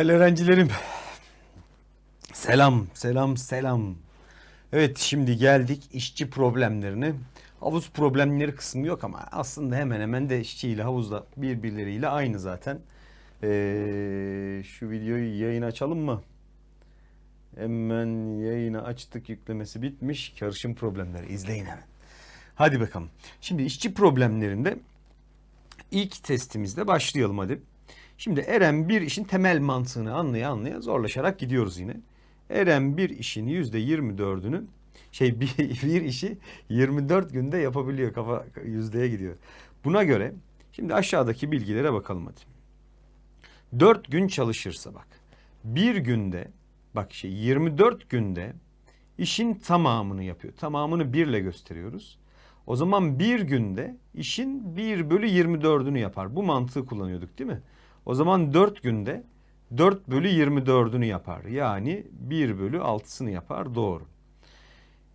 Değerli öğrencilerim. Selam, selam, selam. Evet şimdi geldik işçi problemlerine. Havuz problemleri kısmı yok ama aslında hemen hemen de işçiyle havuzda birbirleriyle aynı zaten. Ee, şu videoyu yayın açalım mı? Hemen yayını açtık yüklemesi bitmiş. Karışım problemleri izleyin hemen. Hadi bakalım. Şimdi işçi problemlerinde ilk testimizde başlayalım hadi. Şimdi Eren bir işin temel mantığını anlaya anlaya zorlaşarak gidiyoruz yine. Eren bir işin yüzde 24'ünü şey bir, bir işi 24 günde yapabiliyor kafa yüzdeye gidiyor. Buna göre şimdi aşağıdaki bilgilere bakalım hadi. 4 gün çalışırsa bak bir günde bak şey 24 günde işin tamamını yapıyor. Tamamını birle gösteriyoruz. O zaman bir günde işin 1 bölü 24'ünü yapar. Bu mantığı kullanıyorduk değil mi? O zaman 4 günde 4 bölü 24'ünü yapar. Yani 1 bölü 6'sını yapar. Doğru.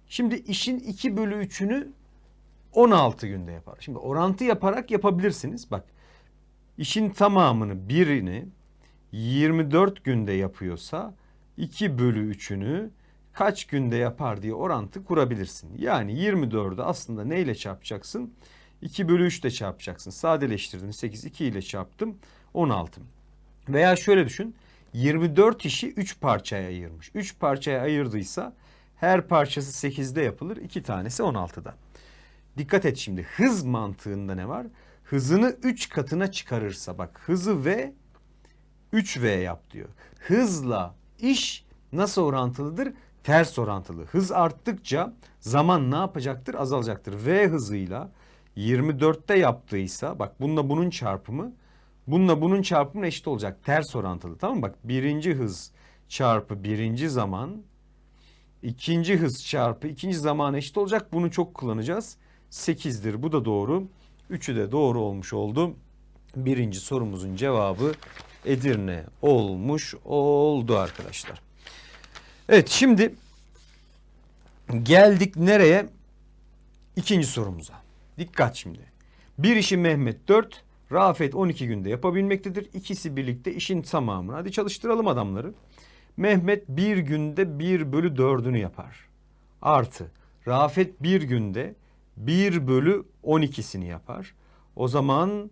Şimdi işin 2 bölü 3'ünü 16 günde yapar. Şimdi orantı yaparak yapabilirsiniz. Bak işin tamamını birini 24 günde yapıyorsa 2 bölü 3'ünü kaç günde yapar diye orantı kurabilirsin. Yani 24'ü aslında neyle çarpacaksın? 2 bölü 3 ile çarpacaksın. Sadeleştirdim. 8 2 ile çarptım. 16. Veya şöyle düşün. 24 işi 3 parçaya ayırmış. 3 parçaya ayırdıysa her parçası 8'de yapılır. 2 tanesi 16'da. Dikkat et şimdi. Hız mantığında ne var? Hızını 3 katına çıkarırsa bak hızı V 3V yap diyor. Hızla iş nasıl orantılıdır? Ters orantılı. Hız arttıkça zaman ne yapacaktır? Azalacaktır. V hızıyla 24'te yaptıysa bak bununla bunun çarpımı bununla bunun çarpımı eşit olacak. Ters orantılı tamam mı? Bak birinci hız çarpı birinci zaman ikinci hız çarpı ikinci zaman eşit olacak. Bunu çok kullanacağız. 8'dir. Bu da doğru. Üçü de doğru olmuş oldu. Birinci sorumuzun cevabı Edirne olmuş oldu arkadaşlar. Evet şimdi geldik nereye? İkinci sorumuza. Dikkat şimdi. Bir işi Mehmet 4, Rafet 12 günde yapabilmektedir. İkisi birlikte işin tamamını. Hadi çalıştıralım adamları. Mehmet bir günde 1 bölü 4'ünü yapar. Artı Rafet bir günde 1 bölü 12'sini yapar. O zaman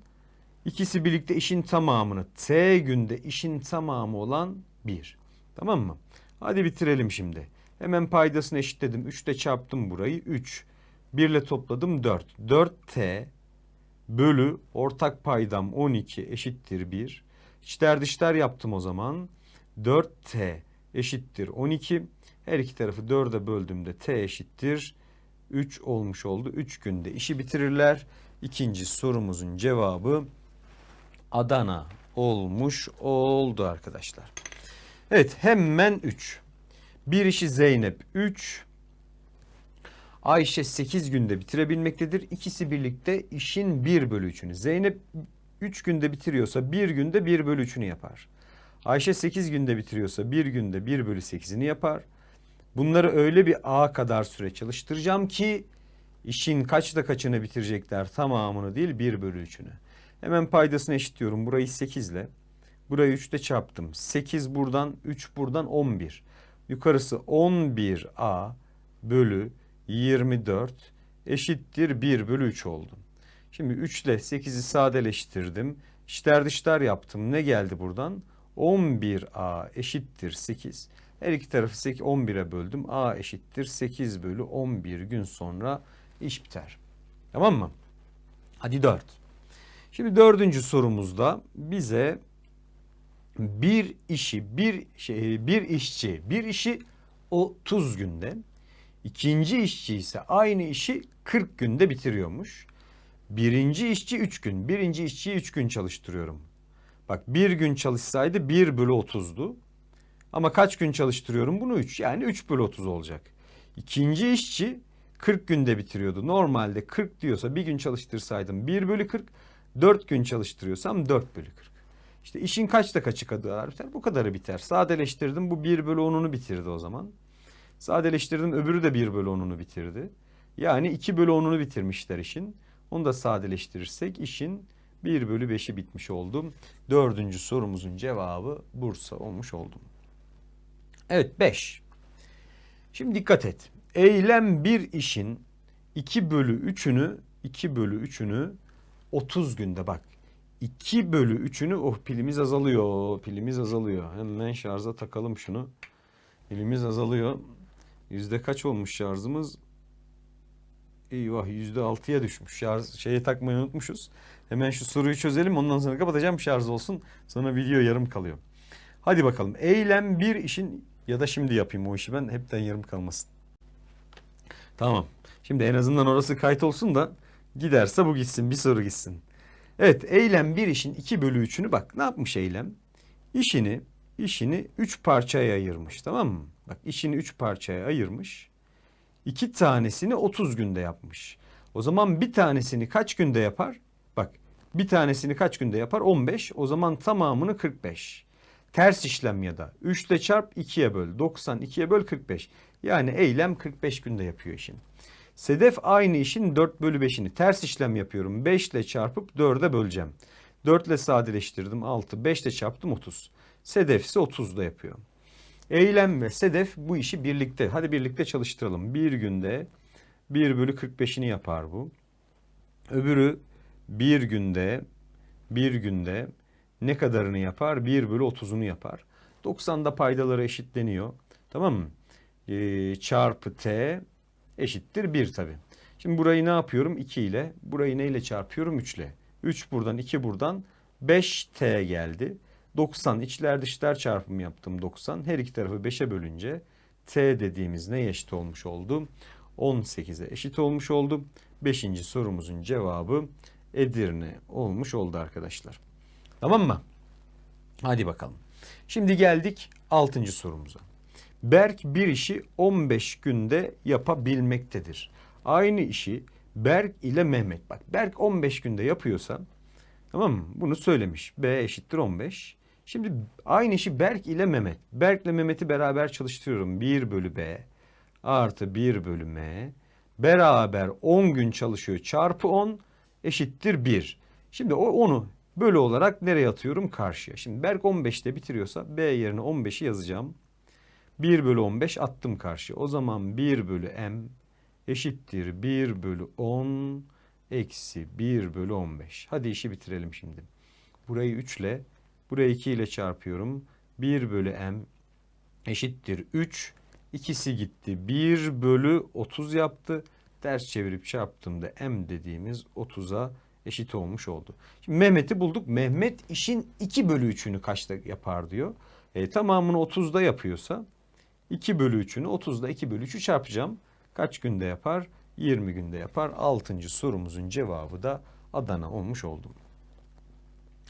ikisi birlikte işin tamamını T günde işin tamamı olan 1. Tamam mı? Hadi bitirelim şimdi. Hemen paydasını eşitledim. 3 ile çarptım burayı. 3. 1 ile topladım 4. 4T bölü ortak paydam 12 eşittir 1. İçler dışlar yaptım o zaman. 4T eşittir 12. Her iki tarafı 4'e böldüğümde T eşittir 3 olmuş oldu. 3 günde işi bitirirler. İkinci sorumuzun cevabı Adana olmuş oldu arkadaşlar. Evet hemen 3. Bir işi Zeynep 3. Ayşe 8 günde bitirebilmektedir. İkisi birlikte işin 1 bölü 3'ünü. Zeynep 3 günde bitiriyorsa 1 günde 1 bölü 3'ünü yapar. Ayşe 8 günde bitiriyorsa 1 günde 1 bölü 8'ini yapar. Bunları öyle bir A kadar süre çalıştıracağım ki işin kaçta kaçını bitirecekler tamamını değil 1 bölü 3'ünü. Hemen paydasını eşitliyorum. Burayı 8 ile. Burayı 3 ile çarptım. 8 buradan 3 buradan 11. Yukarısı 11A bölü 24 eşittir 1 bölü 3 oldu. Şimdi 3 ile 8'i sadeleştirdim. İçler dışlar yaptım. Ne geldi buradan? 11A eşittir 8. Her iki tarafı 11'e böldüm. A eşittir 8 bölü 11 gün sonra iş biter. Tamam mı? Hadi 4. Şimdi dördüncü sorumuzda bize bir işi, bir şey, bir işçi, bir işi 30 günde, ikinci işçi ise aynı işi 40 günde bitiriyormuş. Birinci işçi 3 gün, birinci işçiyi 3 gün çalıştırıyorum. Bak bir gün çalışsaydı 1 bölü 30'du. Ama kaç gün çalıştırıyorum bunu 3 yani 3 bölü 30 olacak. İkinci işçi 40 günde bitiriyordu. Normalde 40 diyorsa bir gün çalıştırsaydım 1 bölü 40, 4 gün çalıştırıyorsam 4 bölü 40. İşte işin kaçta kaçı kadar biter? Bu kadarı biter. Sadeleştirdim bu 1 bölü 10'unu bitirdi o zaman. Sadeleştirdim öbürü de 1 bölü 10'unu bitirdi. Yani 2 bölü 10'unu bitirmişler işin. Onu da sadeleştirirsek işin 1 bölü 5'i bitmiş oldum. Dördüncü sorumuzun cevabı Bursa olmuş oldum. Evet 5. Şimdi dikkat et. Eylem bir işin 2 bölü 3'ünü 2 bölü 3'ünü 30 günde bak. 2 bölü 3'ünü oh pilimiz azalıyor. Pilimiz azalıyor. Hemen şarja takalım şunu. Pilimiz azalıyor. Yüzde kaç olmuş şarjımız? Eyvah yüzde altıya düşmüş. Şarj şeye takmayı unutmuşuz. Hemen şu soruyu çözelim ondan sonra kapatacağım şarj olsun. Sonra video yarım kalıyor. Hadi bakalım. Eylem bir işin ya da şimdi yapayım o işi ben hepten yarım kalmasın. Tamam. Şimdi en azından orası kayıt olsun da giderse bu gitsin bir soru gitsin. Evet eylem bir işin 2 bölü 3'ünü bak ne yapmış eylem? İşini işini 3 parçaya ayırmış tamam mı? Bak işini 3 parçaya ayırmış. İki tanesini 30 günde yapmış. O zaman bir tanesini kaç günde yapar? Bak bir tanesini kaç günde yapar? 15. O zaman tamamını 45. Ters işlem ya da 3 ile çarp 2'ye böl. 90 2'ye böl 45. Yani eylem 45 günde yapıyor işin. Sedef aynı işin 4 bölü 5'ini ters işlem yapıyorum. 5 ile çarpıp 4'e böleceğim. 4 ile sadeleştirdim 6. 5 ile çarptım 30. Sedef ise 30'da yapıyor. Eylem ve Sedef bu işi birlikte. Hadi birlikte çalıştıralım. Bir günde 1 bölü 45'ini yapar bu. Öbürü bir günde bir günde ne kadarını yapar? 1 bölü 30'unu yapar. 90'da paydaları eşitleniyor. Tamam mı? Ee, çarpı t eşittir 1 tabi. Şimdi burayı ne yapıyorum? 2 ile. Burayı neyle çarpıyorum? 3 ile. 3 buradan 2 buradan 5t geldi. 90 içler dışlar çarpımı yaptım 90. Her iki tarafı 5'e bölünce t dediğimiz neye eşit olmuş oldu? 18'e eşit olmuş oldu. Beşinci sorumuzun cevabı Edirne olmuş oldu arkadaşlar. Tamam mı? Hadi bakalım. Şimdi geldik 6. sorumuza. Berk bir işi 15 günde yapabilmektedir. Aynı işi Berk ile Mehmet. Bak Berk 15 günde yapıyorsa tamam mı? Bunu söylemiş. B eşittir 15. Şimdi aynı işi Berk ile Mehmet. Berk ile Mehmet'i beraber çalıştırıyorum. 1 bölü B artı 1 bölü M. Beraber 10 gün çalışıyor. Çarpı 10 eşittir 1. Şimdi o onu bölü olarak nereye atıyorum? Karşıya. Şimdi Berk 15'te bitiriyorsa B yerine 15'i yazacağım. 1 bölü 15 attım karşıya. O zaman 1 bölü M eşittir 1 bölü 10 eksi 1 bölü 15. Hadi işi bitirelim şimdi. Burayı 3 ile burayı 2 ile çarpıyorum. 1 bölü M eşittir 3. İkisi gitti. 1 bölü 30 yaptı. Ters çevirip çarptığımda M dediğimiz 30'a eşit olmuş oldu. Şimdi Mehmet'i bulduk. Mehmet işin 2 bölü 3'ünü kaçta yapar diyor. E, tamamını 30'da yapıyorsa 2 bölü 3'ünü 30'da 2 bölü 3'ü çarpacağım. Kaç günde yapar? 20 günde yapar. 6. sorumuzun cevabı da Adana olmuş oldu.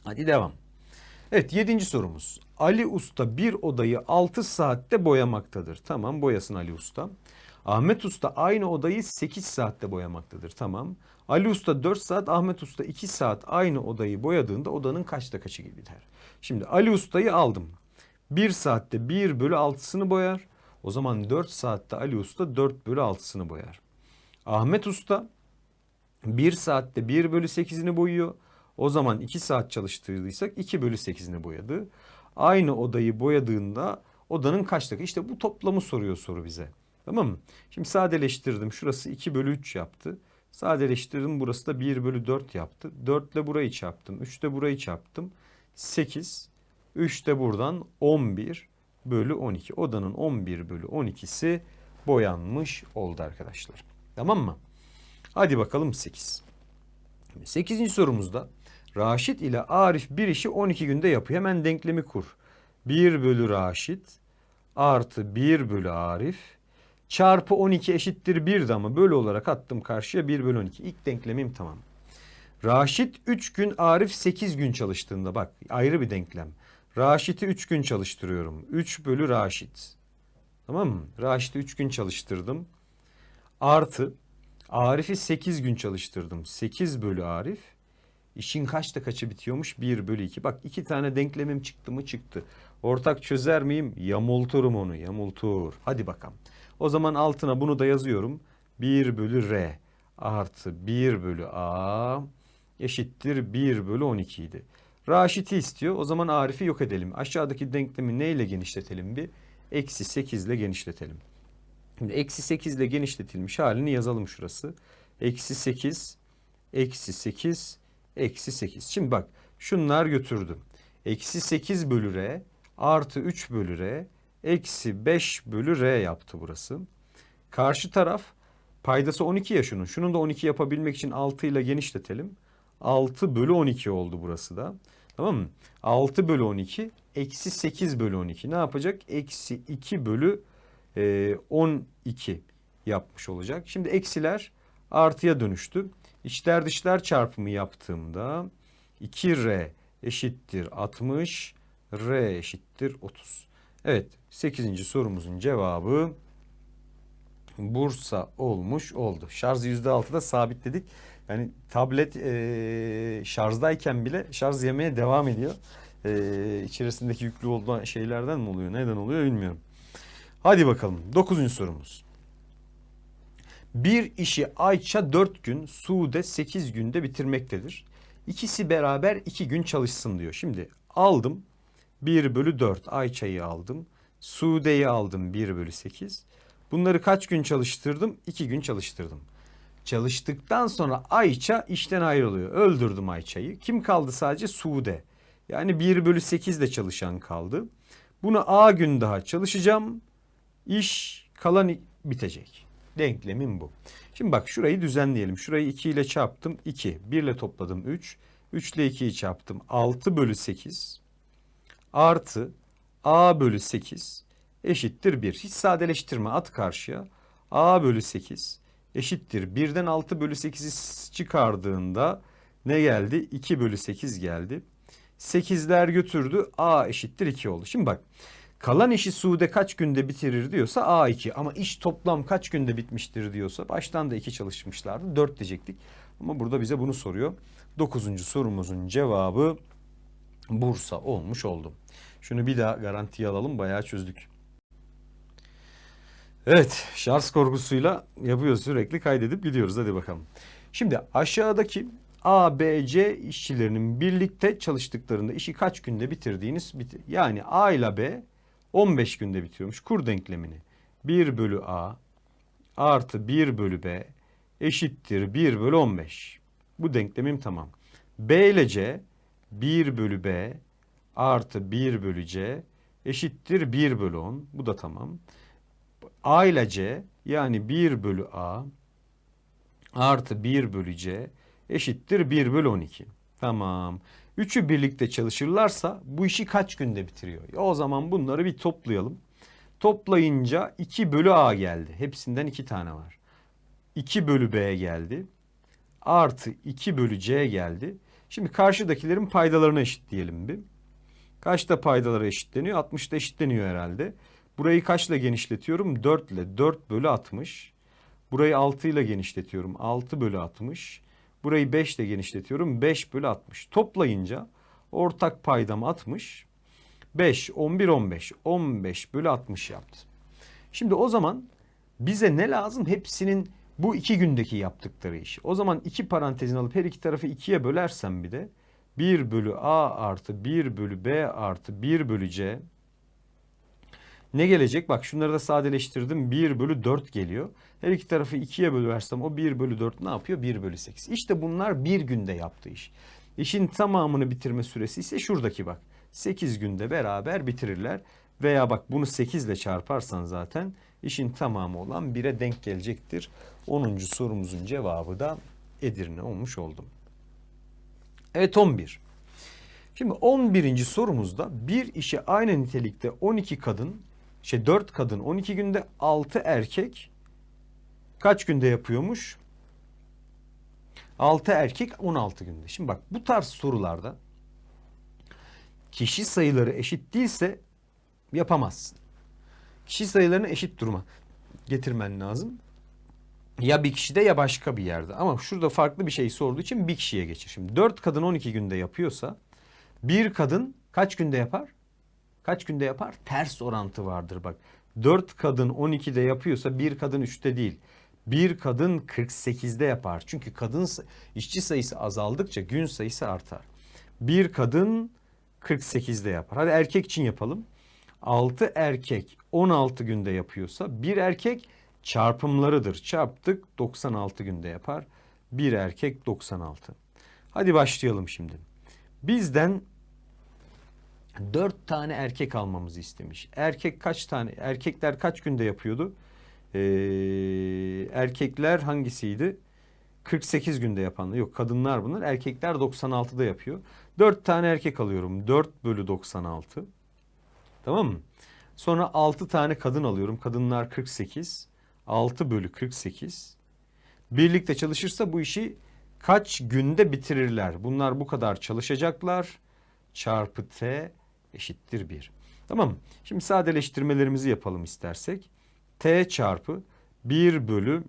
Hadi devam. Evet 7. sorumuz. Ali Usta bir odayı 6 saatte boyamaktadır. Tamam boyasın Ali Usta. Ahmet Usta aynı odayı 8 saatte boyamaktadır. Tamam. Ali Usta 4 saat, Ahmet Usta 2 saat aynı odayı boyadığında odanın kaçta kaçı gibi biter? Şimdi Ali Usta'yı aldım. 1 saatte 1 bölü 6'sını boyar. O zaman 4 saatte Ali Usta 4 bölü 6'sını boyar. Ahmet Usta 1 saatte 1 bölü 8'ini boyuyor. O zaman 2 saat çalıştırdıysak 2 bölü 8'ini boyadı. Aynı odayı boyadığında odanın kaç dakika? İşte bu toplamı soruyor soru bize. Tamam mı? Şimdi sadeleştirdim. Şurası 2 bölü 3 yaptı. Sadeleştirdim. Burası da 1 bölü 4 yaptı. 4 ile burayı çarptım. 3 ile burayı çarptım. 8. 3 de buradan 11 bölü 12. Odanın 11 bölü 12'si boyanmış oldu arkadaşlar. Tamam mı? Hadi bakalım 8. 8. sorumuzda Raşit ile Arif bir işi 12 günde yapıyor. Hemen denklemi kur. 1 bölü Raşit artı 1 bölü Arif çarpı 12 eşittir 1'di ama bölü olarak attım karşıya 1 bölü 12. İlk denklemim tamam. Raşit 3 gün Arif 8 gün çalıştığında bak ayrı bir denklem. Raşit'i 3 gün çalıştırıyorum. 3 bölü Raşit. Tamam mı? Raşit'i 3 gün çalıştırdım. Artı Arif'i 8 gün çalıştırdım. 8 bölü Arif. İşin kaçta kaçı bitiyormuş? 1 bölü 2. Bak iki tane denklemim çıktı mı? Çıktı. Ortak çözer miyim? Yamulturum onu. Yamultur. Hadi bakalım. O zaman altına bunu da yazıyorum. 1 bölü R artı 1 bölü A eşittir 1 bölü 12 idi. Raşit'i istiyor. O zaman Arif'i yok edelim. Aşağıdaki denklemi neyle genişletelim bir? Eksi 8 ile genişletelim. Şimdi eksi 8 ile genişletilmiş halini yazalım şurası. Eksi 8, eksi 8, eksi 8. Şimdi bak şunlar götürdüm. Eksi 8 bölü r artı 3 bölü r eksi 5 bölü r yaptı burası. Karşı taraf paydası 12 ya şunun. Şunun da 12 yapabilmek için 6 ile genişletelim. 6 bölü 12 oldu burası da. Tamam mı? 6 bölü 12 eksi 8 bölü 12 ne yapacak? Eksi 2 bölü e, 12 yapmış olacak. Şimdi eksiler artıya dönüştü. İçler dışlar çarpımı yaptığımda 2R eşittir 60, R eşittir 30. Evet 8. sorumuzun cevabı Bursa olmuş oldu. Şarjı %6'da sabitledik. Yani tablet e, şarjdayken bile şarj yemeye devam ediyor. E, içerisindeki yüklü olan şeylerden mi oluyor? Neden oluyor bilmiyorum. Hadi bakalım. Dokuzuncu sorumuz. Bir işi Ayça 4 gün, Sude 8 günde bitirmektedir. İkisi beraber 2 gün çalışsın diyor. Şimdi aldım 1 bölü 4 Ayça'yı aldım. Sude'yi aldım 1 bölü 8. Bunları kaç gün çalıştırdım? 2 gün çalıştırdım. Çalıştıktan sonra Ayça işten ayrılıyor. Öldürdüm Ayça'yı. Kim kaldı sadece? Sude. Yani 1 bölü 8 de çalışan kaldı. Bunu A gün daha çalışacağım. İş kalan bitecek. Denklemim bu. Şimdi bak şurayı düzenleyelim. Şurayı 2 ile çarptım 2. 1 ile topladım 3. 3 ile 2'yi çarptım 6 bölü 8. Artı A bölü 8 eşittir 1. Hiç sadeleştirme at karşıya. A bölü 8 eşittir. 1'den 6 bölü 8'i çıkardığında ne geldi? 2 bölü 8 geldi. 8'ler götürdü. A eşittir 2 oldu. Şimdi bak kalan işi Sude kaç günde bitirir diyorsa A2 ama iş toplam kaç günde bitmiştir diyorsa baştan da 2 çalışmışlardı 4 diyecektik. Ama burada bize bunu soruyor. 9. sorumuzun cevabı Bursa olmuş oldu. Şunu bir daha garantiye alalım bayağı çözdük. Evet şarj korkusuyla yapıyoruz sürekli kaydedip gidiyoruz hadi bakalım. Şimdi aşağıdaki A, B, C işçilerinin birlikte çalıştıklarında işi kaç günde bitirdiğiniz bitir. Yani A ile B 15 günde bitiyormuş. Kur denklemini. 1 bölü A artı 1 bölü B eşittir 1 bölü 15. Bu denklemim tamam. B ile C 1 bölü B artı 1 bölü C eşittir 1 bölü 10. Bu da tamam. A ile C yani 1 bölü A artı 1 bölü C eşittir 1 bölü 12. Tamam. Üçü birlikte çalışırlarsa bu işi kaç günde bitiriyor? Ya o zaman bunları bir toplayalım. Toplayınca 2 bölü A geldi. Hepsinden 2 tane var. 2 bölü B geldi. Artı 2 bölü C geldi. Şimdi karşıdakilerin paydalarını eşitleyelim bir. Kaçta paydaları eşitleniyor? 60'da eşitleniyor herhalde. Burayı kaçla genişletiyorum? 4 ile. 4 bölü 60. Burayı 6 ile genişletiyorum. 6 bölü 60. Burayı 5 ile genişletiyorum. 5 bölü 60. Toplayınca ortak paydam 60. 5, 11, 15. 15 bölü 60 yaptı. Şimdi o zaman bize ne lazım? Hepsinin bu iki gündeki yaptıkları iş. O zaman iki parantezin alıp her iki tarafı ikiye bölersem bir de 1 bölü A artı 1 bölü B artı 1 bölü C ne gelecek? Bak şunları da sadeleştirdim. 1 bölü 4 geliyor. Her iki tarafı 2'ye bölersem o 1 bölü 4 ne yapıyor? 1 bölü 8. İşte bunlar bir günde yaptığı iş. İşin tamamını bitirme süresi ise şuradaki bak. 8 günde beraber bitirirler. Veya bak bunu 8 ile çarparsan zaten işin tamamı olan 1'e denk gelecektir. 10. sorumuzun cevabı da Edirne olmuş oldum. Evet 11. Şimdi 11. sorumuzda bir işi aynı nitelikte 12 kadın, şey 4 kadın 12 günde 6 erkek kaç günde yapıyormuş? 6 erkek 16 günde. Şimdi bak bu tarz sorularda kişi sayıları eşit değilse yapamazsın. Kişi sayılarını eşit duruma getirmen lazım. Ya bir kişide ya başka bir yerde. Ama şurada farklı bir şey sorduğu için bir kişiye geçir. Şimdi 4 kadın 12 günde yapıyorsa bir kadın kaç günde yapar? Kaç günde yapar? Ters orantı vardır bak. 4 kadın 12'de yapıyorsa bir kadın 3'te değil. Bir kadın 48'de yapar. Çünkü kadın işçi sayısı azaldıkça gün sayısı artar. Bir kadın 48'de yapar. Hadi erkek için yapalım. 6 erkek 16 günde yapıyorsa bir erkek çarpımlarıdır. Çarptık 96 günde yapar. Bir erkek 96. Hadi başlayalım şimdi. Bizden 4 tane erkek almamızı istemiş. Erkek kaç tane? Erkekler kaç günde yapıyordu? Ee, erkekler hangisiydi? 48 günde yapanlar. Yok kadınlar bunlar. Erkekler 96'da yapıyor. 4 tane erkek alıyorum. 4 bölü 96. Tamam mı? Sonra 6 tane kadın alıyorum. Kadınlar 48. 6 bölü 48. Birlikte çalışırsa bu işi kaç günde bitirirler? Bunlar bu kadar çalışacaklar. Çarpı T eşittir 1. Tamam mı? Şimdi sadeleştirmelerimizi yapalım istersek. T çarpı 1 bölü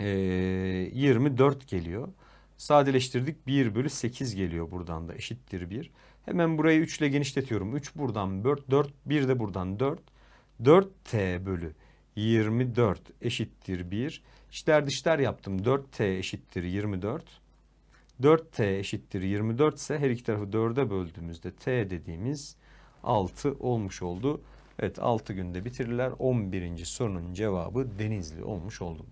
eee, 24 geliyor. Sadeleştirdik 1 bölü 8 geliyor buradan da eşittir 1. Hemen burayı 3 ile genişletiyorum. 3 buradan 4, 4 1 de buradan 4. 4t bölü 24 eşittir 1. İçler dışlar yaptım. 4t eşittir 24. 4t eşittir 24 ise her iki tarafı 4'e böldüğümüzde t dediğimiz 6 olmuş oldu. Evet 6 günde bitirirler. 11. sorunun cevabı Denizli olmuş oldu.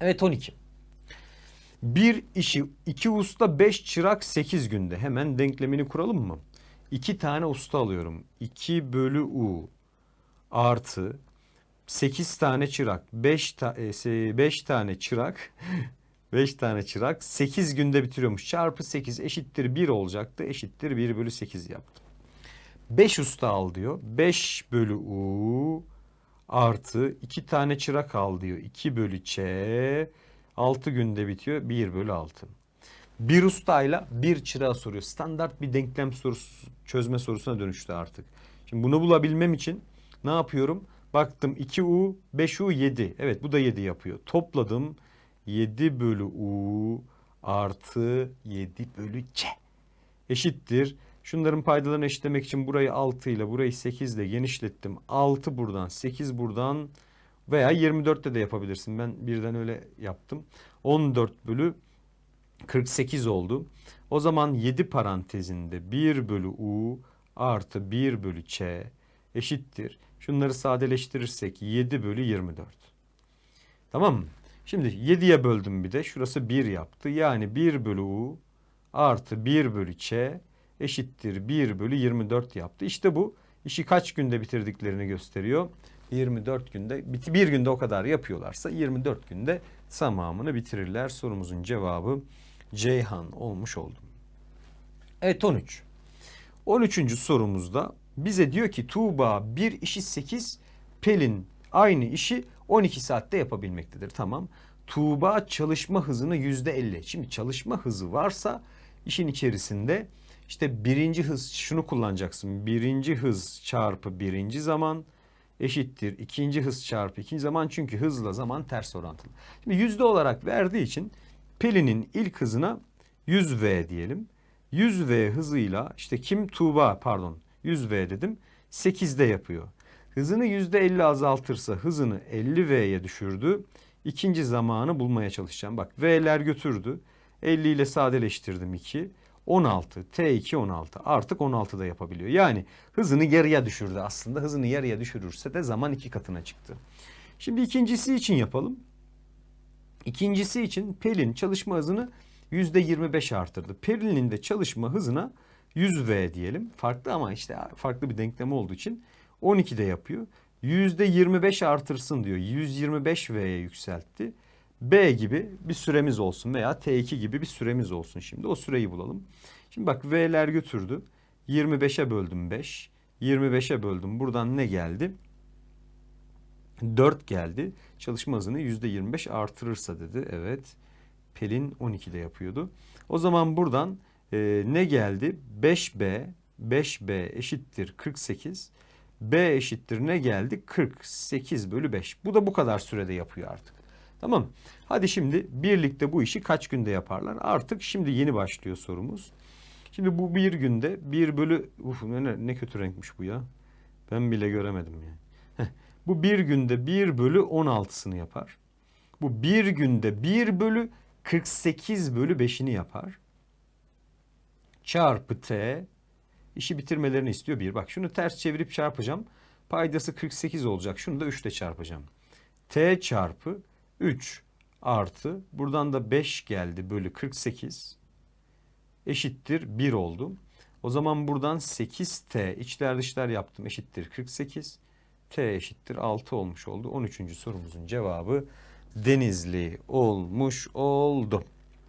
Evet 12. Bir işi iki usta beş çırak sekiz günde. Hemen denklemini kuralım mı? İki tane usta alıyorum. 2 bölü u artı 8 tane çırak. 5 ta e, beş tane çırak. 5 tane çırak 8 günde bitiriyormuş. Çarpı 8 eşittir 1 olacaktı. Eşittir 1 bölü 8 yaptım. 5 usta al diyor. 5 bölü u artı 2 tane çırak al diyor. 2 bölü ç 6 günde bitiyor. 1 bölü 6. Bir ustayla bir çırağı soruyor. Standart bir denklem sorusu çözme sorusuna dönüştü artık. Şimdi bunu bulabilmem için ne yapıyorum? Baktım 2u 5u 7. Evet bu da 7 yapıyor. Topladım 7 bölü u artı 7 bölü c eşittir. Şunların paydalarını eşitlemek için burayı 6 ile burayı 8 ile genişlettim. 6 buradan 8 buradan veya 24'te de yapabilirsin. Ben birden öyle yaptım. 14 bölü 48 oldu. O zaman 7 parantezinde 1 bölü u artı 1 bölü ç eşittir. Şunları sadeleştirirsek 7 bölü 24. Tamam mı? Şimdi 7'ye böldüm bir de. Şurası 1 yaptı. Yani 1 bölü u artı 1 bölü ç eşittir 1 bölü 24 yaptı. İşte bu işi kaç günde bitirdiklerini gösteriyor. 24 günde, bir günde o kadar yapıyorlarsa 24 günde tamamını bitirirler. Sorumuzun cevabı Ceyhan olmuş oldu. Evet 13. 13. sorumuzda bize diyor ki Tuğba bir işi 8, Pelin aynı işi 12 saatte yapabilmektedir. Tamam. Tuğba çalışma hızını %50. Şimdi çalışma hızı varsa işin içerisinde işte birinci hız şunu kullanacaksın. Birinci hız çarpı birinci zaman eşittir ikinci hız çarpı ikinci zaman çünkü hızla zaman ters orantılı. Şimdi yüzde olarak verdiği için Pelin'in ilk hızına 100V diyelim. 100V hızıyla işte kim Tuğba pardon 100V dedim 8'de yapıyor. Hızını %50 azaltırsa hızını 50V'ye düşürdü. İkinci zamanı bulmaya çalışacağım. Bak V'ler götürdü. 50 ile sadeleştirdim 2. 16. T2 16. Artık 16'da yapabiliyor. Yani hızını yarıya düşürdü aslında. Hızını yarıya düşürürse de zaman iki katına çıktı. Şimdi ikincisi için yapalım. İkincisi için Pelin çalışma hızını %25 artırdı. Pelin'in de çalışma hızına 100V diyelim. Farklı ama işte farklı bir denklem olduğu için 12'de yapıyor. %25 artırsın diyor. 125V'ye yükseltti. B gibi bir süremiz olsun veya T2 gibi bir süremiz olsun şimdi. O süreyi bulalım. Şimdi bak V'ler götürdü. 25'e böldüm 5. 25'e böldüm. Buradan ne geldi? 4 geldi. Çalışma hızını %25 artırırsa dedi. Evet. Pelin 12'de yapıyordu. O zaman buradan e, ne geldi? 5B 5B eşittir 48. B eşittir ne geldi? 48 bölü 5. Bu da bu kadar sürede yapıyor artık. Tamam. Hadi şimdi birlikte bu işi kaç günde yaparlar? Artık şimdi yeni başlıyor sorumuz. Şimdi bu bir günde 1 bölü uf ne, ne kötü renkmiş bu ya. Ben bile göremedim yani. Heh, Bu bir günde 1 bölü 16'sını yapar. Bu bir günde 1 bölü 48 bölü 5'ini yapar. Çarpı t. İşi bitirmelerini istiyor bir. Bak şunu ters çevirip çarpacağım. Paydası 48 olacak. Şunu da 3 ile çarpacağım. t çarpı 3 artı buradan da 5 geldi bölü 48 eşittir 1 oldu. O zaman buradan 8t içler dışlar yaptım eşittir 48. t eşittir 6 olmuş oldu. 13. sorumuzun cevabı Denizli olmuş oldu.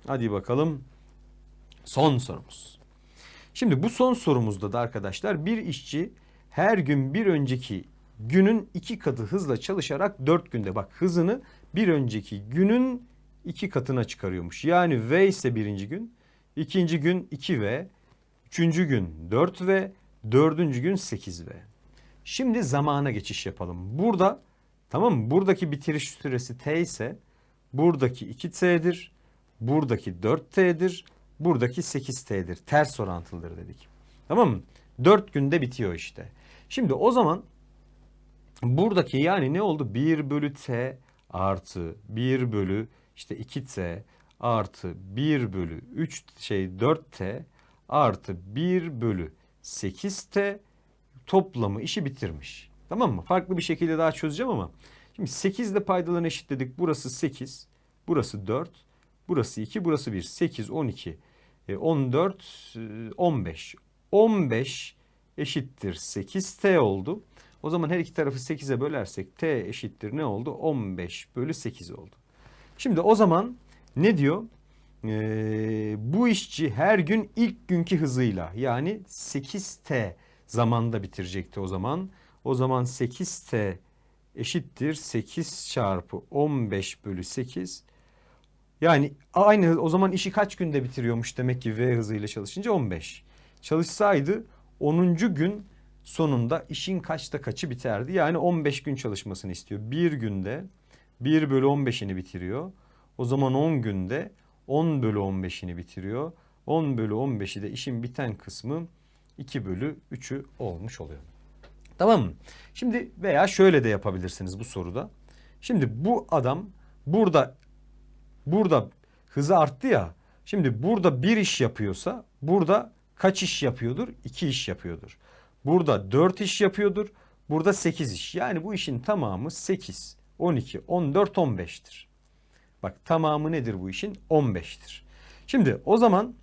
Hadi bakalım son sorumuz. Şimdi bu son sorumuzda da arkadaşlar bir işçi her gün bir önceki günün iki katı hızla çalışarak 4 günde bak hızını bir önceki günün iki katına çıkarıyormuş. Yani V ise birinci gün, ikinci gün 2V, üçüncü gün 4V, dördüncü gün 8V. Şimdi zamana geçiş yapalım. Burada tamam mı? Buradaki bitiriş süresi T ise buradaki 2T'dir, buradaki 4T'dir, buradaki 8T'dir. Ters orantılıdır dedik. Tamam mı? 4 günde bitiyor işte. Şimdi o zaman buradaki yani ne oldu? 1 bölü T artı 1 bölü işte 2T artı 1 bölü 3 şey 4T artı 1 bölü 8T toplamı işi bitirmiş. Tamam mı? Farklı bir şekilde daha çözeceğim ama. Şimdi 8 ile paydalarını eşitledik. Burası 8, burası 4, burası 2, burası 1. 8, 12, e, 14, e, 15. 15 eşittir 8T oldu. O zaman her iki tarafı 8'e bölersek T eşittir ne oldu? 15 bölü 8 oldu. Şimdi o zaman ne diyor? Ee, bu işçi her gün ilk günkü hızıyla yani 8T zamanda bitirecekti o zaman. O zaman 8T eşittir 8 çarpı 15 bölü 8. Yani aynı o zaman işi kaç günde bitiriyormuş demek ki V hızıyla çalışınca 15. Çalışsaydı 10. gün sonunda işin kaçta kaçı biterdi? Yani 15 gün çalışmasını istiyor. Bir günde 1 bölü 15'ini bitiriyor. O zaman 10 günde 10 bölü 15'ini bitiriyor. 10 bölü 15'i de işin biten kısmı 2 bölü 3'ü olmuş oluyor. Tamam mı? Şimdi veya şöyle de yapabilirsiniz bu soruda. Şimdi bu adam burada burada hızı arttı ya. Şimdi burada bir iş yapıyorsa burada kaç iş yapıyordur? İki iş yapıyordur. Burada 4 iş yapıyordur. Burada 8 iş. Yani bu işin tamamı 8, 12, 14, 15'tir. Bak tamamı nedir bu işin? 15'tir. Şimdi o zaman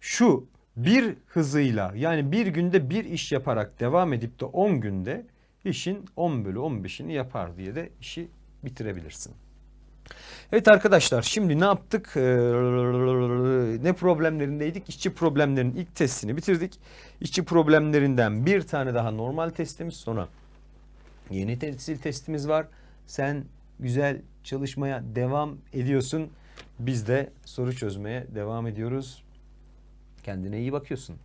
şu bir hızıyla yani bir günde bir iş yaparak devam edip de 10 günde işin 10 bölü 15'ini yapar diye de işi bitirebilirsin. Evet arkadaşlar şimdi ne yaptık? Ee, ne problemlerindeydik? İşçi problemlerinin ilk testini bitirdik. İşçi problemlerinden bir tane daha normal testimiz sonra yeni temsil testimiz var. Sen güzel çalışmaya devam ediyorsun. Biz de soru çözmeye devam ediyoruz. Kendine iyi bakıyorsun.